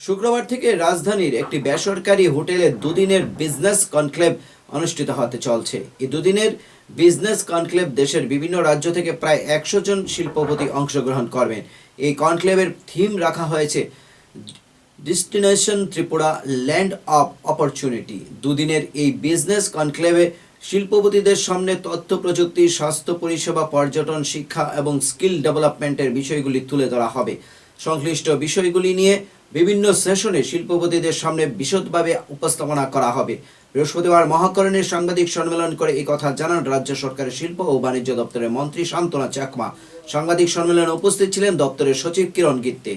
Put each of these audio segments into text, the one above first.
শুক্রবার থেকে রাজধানীর একটি বেসরকারি হোটেলে দুদিনের বিজনেস কনক্লেভ অনুষ্ঠিত হতে চলছে। এই দুদিনের বিজনেস কনক্লেভ দেশের বিভিন্ন রাজ্য থেকে প্রায় একশো জন শিল্পপতি অংশগ্রহণ করবেন। এই কনক্লেভের থিম রাখা হয়েছে destination Tripura land of opportunity দুদিনের এই বিজনেস কনক্লেভে শিল্পপতিদের সামনে তথ্য প্রযুক্তি, স্বাস্থ্য পরিষেবা, পর্যটন, শিক্ষা এবং স্কিল ডেভেলপমেন্টের বিষয়গুলি তুলে ধরা হবে। সংশ্লিষ্ট বিষয়গুলি নিয়ে বিভিন্ন সেশনে শিল্পপতিদের সামনে বিশদভাবে উপস্থাপনা করা হবে বৃহস্পতিবার মহাকরণের সাংবাদিক সম্মেলন করে এই কথা জানান রাজ্য সরকারের শিল্প ও বাণিজ্য দপ্তরের মন্ত্রী শান্তনা চাকমা সাংবাদিক সম্মেলনে উপস্থিত ছিলেন দপ্তরের সচিব কিরণ গিত্তে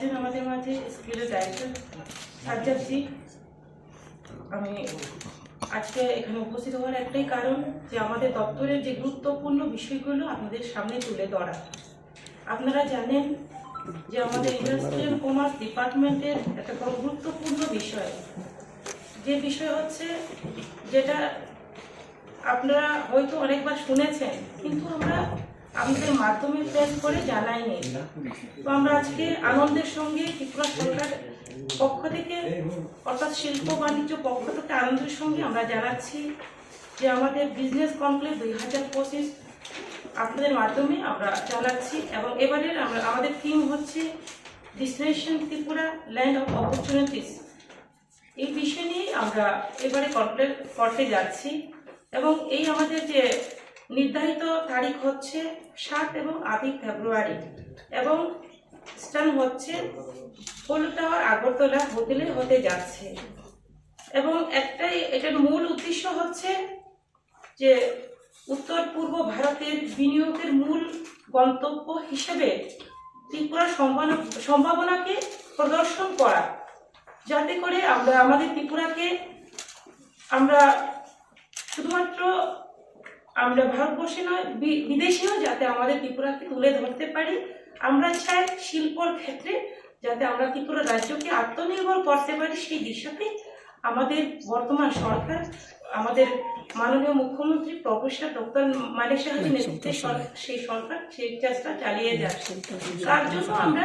আমাদের মাঝে আমি আজকে এখানে উপস্থিত হওয়ার একটাই কারণ যে আমাদের দপ্তরের যে গুরুত্বপূর্ণ বিষয়গুলো আপনাদের সামনে তুলে ধরা। আপনারা জানেন যে আমাদের ইন্ডাস্ট্রিয়াল কমার্স ডিপার্টমেন্টের একটা গুরুত্বপূর্ণ বিষয়। যে বিষয় হচ্ছে যেটা আপনারা হয়তো অনেকবার শুনেছেন, কিন্তু আমরা আমাদের মাধ্যমে প্রেস করে জানাইনি তো আমরা আজকে আনন্দের সঙ্গে ত্রিপুরা সরকার পক্ষ থেকে, অর্থাৎ শিল্প বাণিজ্য পক্ষ থেকে আনন্দের সঙ্গে আমরা জানাচ্ছি যে আমাদের বিজনেস কমপ্লেক্স দুই হাজার পঁচিশ আপনাদের মাধ্যমে আমরা জানাচ্ছি এবং এবারের আমরা, আমাদের থিম হচ্ছে destination Tripura land of opportunities এই বিষয় নিয়ে আমরা এবারে কমপ্লেট করতে যাচ্ছি এবং এই আমাদের যে নির্ধারিত তারিখ হচ্ছে সাত এবং আটই ফেব্রুয়ারি এবং স্থান হচ্ছে পোলো টাওয়ার আগরতলা হোটেলে হতে যাচ্ছে। এবং একটাই এটার মূল উদ্দেশ্য হচ্ছে যে উত্তর পূর্ব ভারতের বিনিয়োগের মূল গন্তব্য হিসেবে ত্রিপুরার সম্ভাবনা সম্ভাবনাকে প্রদর্শন করা। যাতে করে আমরা আমাদের ত্রিপুরাকে আমরা শুধুমাত্র আমরা ভারতবর্ষে নয় বিদেশেও যাতে আমাদের ত্রিপুরাকে তুলে ধরতে পারি আমরা চাই শিল্পর ক্ষেত্রে যাতে আমরা ত্রিপুরা রাজ্যকে আত্মনির্ভর করতে পারি সেই দিশাতে আমাদের বর্তমান সরকার আমাদের মাননীয় মুখ্যমন্ত্রী প্রফেসর ডক্টর মানিক সাহাজির নেতৃত্বে সেই সরকার সেই চেষ্টা চালিয়ে যাচ্ছে। তার জন্য আমরা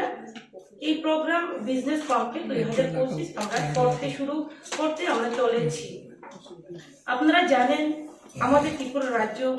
এই প্রোগ্রাম বিজনেস কমপ্লিট দুই হাজার পঁচিশ আমরা করতে শুরু করতে আমরা চলেছি। আপনারা জানেন আমাদের ত্রিপুরা রাজ্য